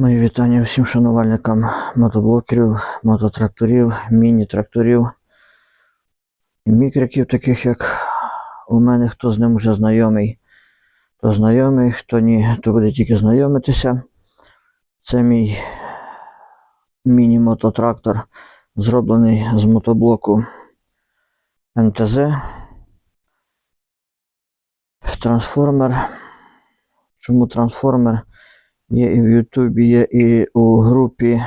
Мої вітання всім шанувальникам мотоблокерів, мототракторів, міні-тракторів і мікриків, таких як у мене, хто з ним вже знайомий, то знайомий, хто ні, то буде тільки знайомитися. Це мій міні-мототрактор, зроблений з мотоблоку МТЗ. Трансформер. Чому трансформер? Є і в Ютубі, є і у групі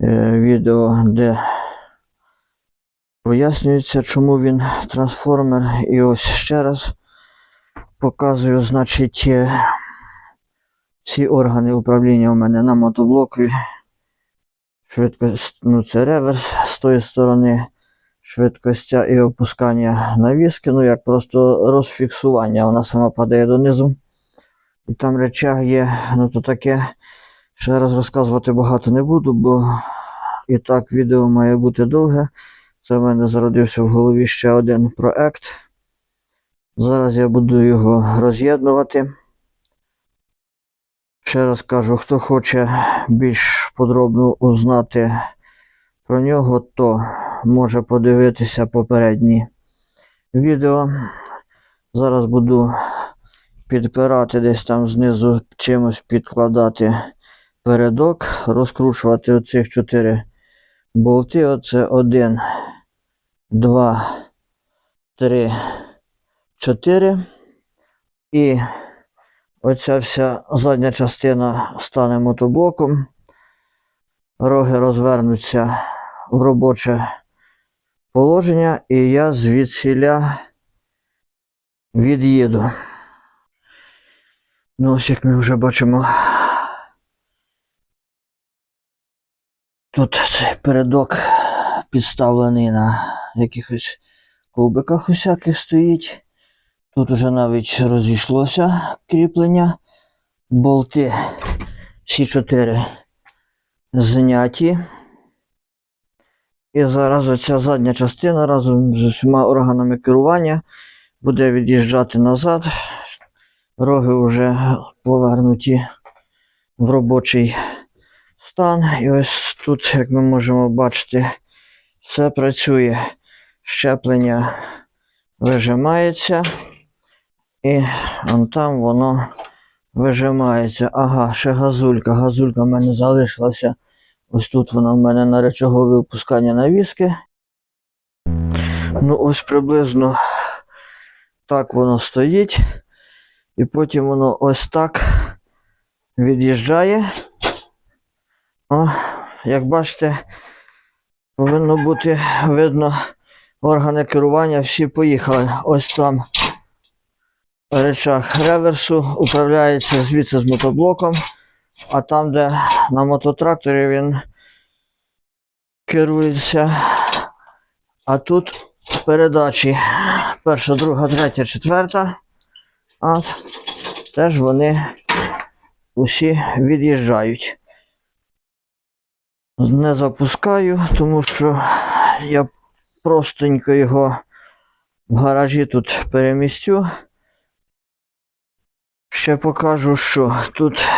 е, відео, де пояснюється, чому він трансформер. І ось ще раз показую, значить, е, всі органи управління у мене на мотоблоку. Швидкость, ну це реверс з тої сторони, швидкостя і опускання навіски, ну як просто розфіксування, вона сама падає донизу. І там речах є, ну то таке. Ще раз розказувати багато не буду, бо і так відео має бути довге. Це в мене зародився в голові ще один проект. Зараз я буду його роз'єднувати. Ще раз кажу, хто хоче більш подробно узнати про нього, то може подивитися попередні відео. Зараз буду підпирати десь там знизу чимось підкладати передок, розкручувати оцих чотири болти. Оце один, два, три, чотири. І оця вся задня частина стане мотоблоком. Роги розвернуться в робоче положення, і я звідсіля від'їду. Ну, ось як ми вже бачимо. Тут цей передок підставлений на якихось ковбиках усяких стоїть. Тут уже навіть розійшлося кріплення. Болти всі чотири зняті. І зараз оця задня частина разом з усіма органами керування буде від'їжджати назад. Роги вже повернуті в робочий стан. І ось тут, як ми можемо бачити, все працює. Щеплення вижимається. І вон там воно вижимається. Ага, ще газулька. Газулька в мене залишилася. Ось тут вона в мене на речагове опускання навіски. Ну, ось приблизно так воно стоїть. І потім воно ось так від'їжджає. О, як бачите, повинно бути видно органи керування, всі поїхали. Ось там речах реверсу управляється звідси з мотоблоком, а там, де на мототракторі він керується. А тут передачі перша, друга, третя, четверта. От, теж вони усі від'їжджають. Не запускаю, тому що я простенько його в гаражі тут перемістю. Ще покажу, що тут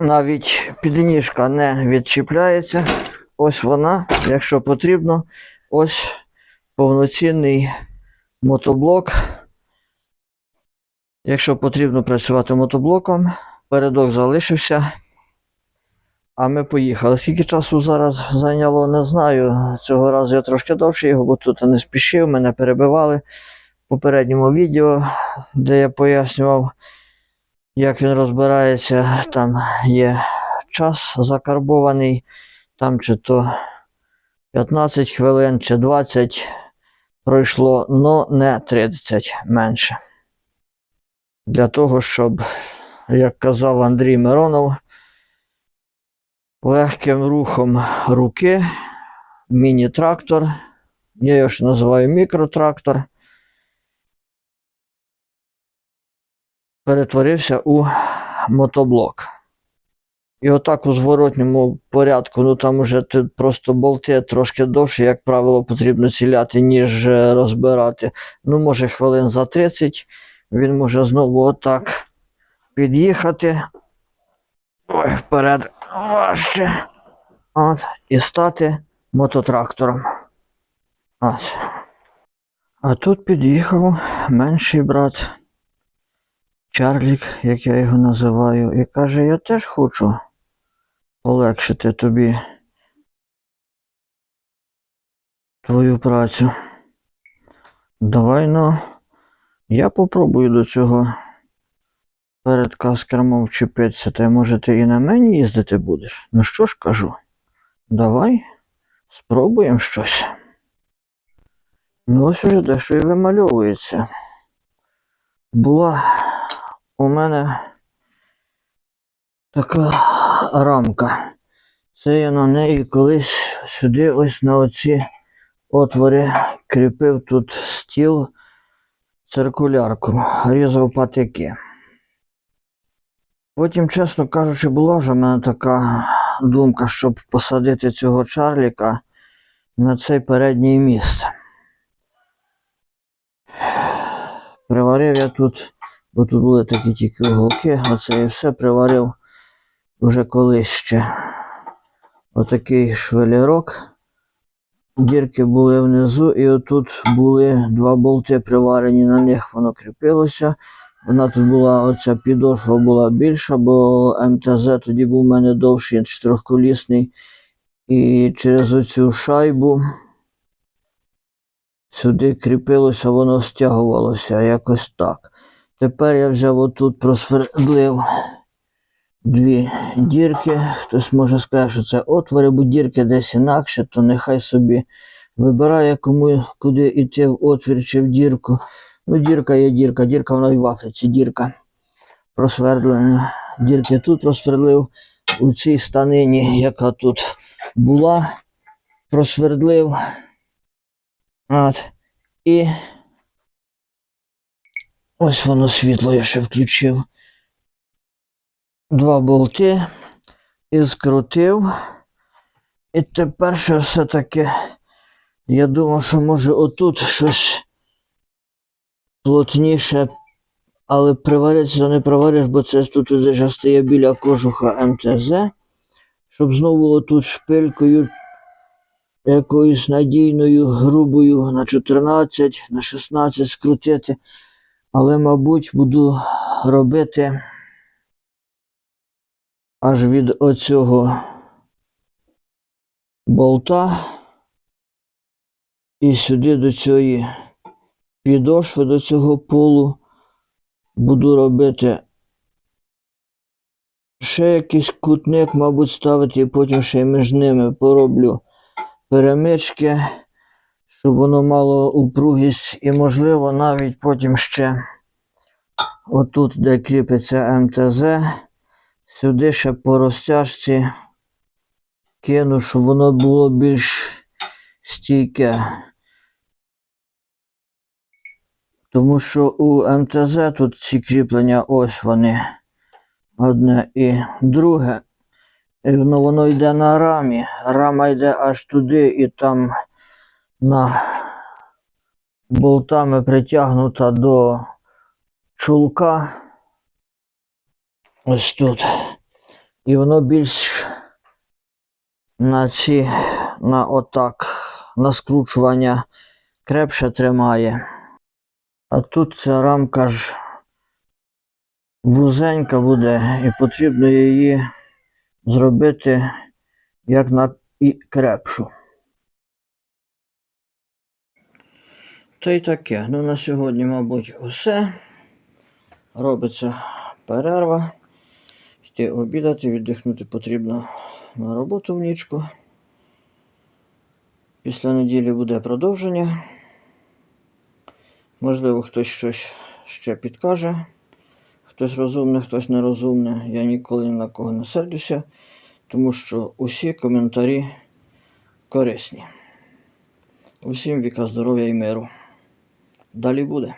навіть підніжка не відчіпляється. Ось вона, якщо потрібно, ось повноцінний мотоблок. Якщо потрібно працювати мотоблоком, передок залишився. А ми поїхали. Скільки часу зараз зайняло, не знаю. Цього разу я трошки довше його, бо тут не спішив, мене перебивали в попередньому відео, де я пояснював, як він розбирається. Там є час закарбований, там чи то 15 хвилин, чи 20 пройшло, але не 30 менше для того, щоб, як казав Андрій Миронов, легким рухом руки, міні-трактор, я його ще називаю мікротрактор, перетворився у мотоблок. І отак у зворотньому порядку, ну там уже тут просто болти трошки довше, як правило, потрібно ціляти, ніж е, розбирати. Ну, може, хвилин за 30 він може знову отак під'їхати Ой, вперед важче. От, і стати мототрактором. Ось. А тут під'їхав менший брат Чарлік, як я його називаю, і каже: я теж хочу полегшити тобі твою працю. Давай ну, я попробую до цього перед каскермом вчепитися, та може ти і на мені їздити будеш. Ну що ж кажу, давай спробуємо щось. Ну ось уже дещо і вимальовується. Була у мене така рамка. Це я на неї колись сюди, ось на оці отвори кріпив тут стіл циркулярку, різав патики. Потім, чесно кажучи, була вже в мене така думка, щоб посадити цього Чарліка на цей передній міст. Приварив я тут, бо тут були такі тільки уголки, оце і все приварив вже колись ще. Отакий швелірок. Дірки були внизу, і отут були два болти приварені, на них воно кріпилося. Вона тут була, оця підошва була більша, бо МТЗ тоді був у мене довший, чотирьохколісний. І через оцю шайбу сюди кріпилося, воно стягувалося якось так. Тепер я взяв отут, просвердлив дві дірки. Хтось може сказати, що це отвори, бо дірки десь інакше, то нехай собі вибирає, кому куди йти в отвір чи в дірку. Ну, дірка є дірка, дірка вона і в Африці, дірка просвердлена. Дірки тут просверлив у цій станині, яка тут була, просвердлив. От. І ось воно світло я ще включив. Два болти і скрутив. І тепер ще все-таки я думав, що може отут щось плотніше, але приваритися не привариш, бо це тут вже стає біля кожуха МТЗ, щоб знову отут шпилькою якоюсь надійною, грубою на 14, на 16 скрутити. Але, мабуть, буду робити аж від оцього болта. І сюди до цієї підошви, до цього полу буду робити ще якийсь кутник, мабуть, ставити, і потім ще між ними пороблю перемички, щоб воно мало упругість, і, можливо, навіть потім ще отут, де кріпиться МТЗ, сюди ще по розтяжці кину, щоб воно було більш стійке. Тому що у МТЗ тут ці кріплення, ось вони. Одне і друге. І воно, воно йде на рамі. Рама йде аж туди і там на болтами притягнута до чулка. Ось тут. І воно більш на ці, на отак, на скручування крепше тримає. А тут ця рамка ж вузенька буде, і потрібно її зробити як на і крепшу. Та й таке. Ну на сьогодні, мабуть, усе. Робиться перерва. Йти обідати, віддихнути потрібно на роботу в нічку. Після неділі буде продовження. Можливо, хтось щось ще підкаже. Хтось розумний, хтось нерозумний. Я ніколи ні на кого не сердюся, тому що усі коментарі корисні. Усім віка здоров'я і миру. Далі буде.